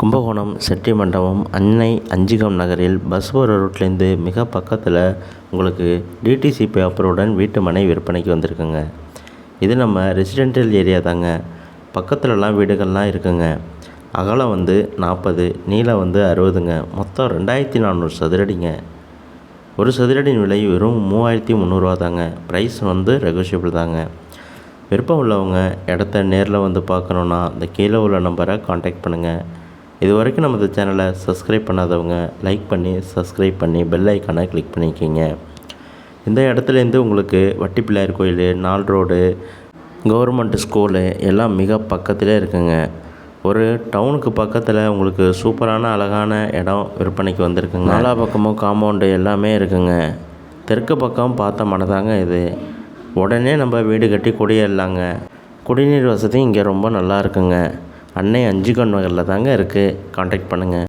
கும்பகோணம் செட்டி மண்டபம் அன்னை அஞ்சிகம் நகரில் பஸ் போகிற ரூட்லேருந்து மிக பக்கத்தில் உங்களுக்கு டிடிசி பேப்பருடன் வீட்டு மனை விற்பனைக்கு வந்திருக்குங்க. இது நம்ம ரெசிடென்ஷியல் ஏரியா தாங்க. பக்கத்துலலாம் வீடுகள்லாம் இருக்குங்க. அகலம் வந்து நாற்பது நீளம் வந்து அறுபதுங்க. மொத்தம் ரெண்டாயிரத்தி நானூறு சதுரடிங்க. ஒரு சதுரடியின் விலை வெறும் மூவாயிரத்தி முந்நூறுரூவா தாங்க. ப்ரைஸ் வந்து ரெகுஷியபிள் தாங்க. விருப்பம் உள்ளவங்க இடத்த நேரில் வந்து பார்க்கணுன்னா இந்த கீழே உள்ள நம்பரை காண்டாக்ட் பண்ணுங்கள் இது வரைக்கும் நமது சேனலை சப்ஸ்கிரைப் பண்ணாதவங்க லைக் பண்ணி சப்ஸ்கிரைப் பண்ணி பெல் ஐக்கானை கிளிக் பண்ணிக்கிங்க. இந்த இடத்துலேருந்து உங்களுக்கு வட்டி பிள்ளையார் கோயில் நால் ரோடு கவர்மெண்ட் ஸ்கூலு எல்லாம் மிக பக்கத்திலே இருக்குங்க. ஒரு டவுனுக்கு பக்கத்தில் உங்களுக்கு சூப்பரான அழகான இடம் விற்பனைக்கு வந்திருக்குங்க. நாலா பக்கமும் காம்பவுண்டு எல்லாமே இருக்குங்க. தெற்கு பக்கம் பார்த்த மனதாங்க இது. உடனே நம்ம வீடு கட்டி குடியேறலாங்க. குடிநீர் வசதி இங்கே ரொம்ப நல்லா இருக்குங்க. அன்னை அஞ்சுகன் நகரில் தாங்க இருக்குது காண்டாக்ட் பண்ணுங்கள்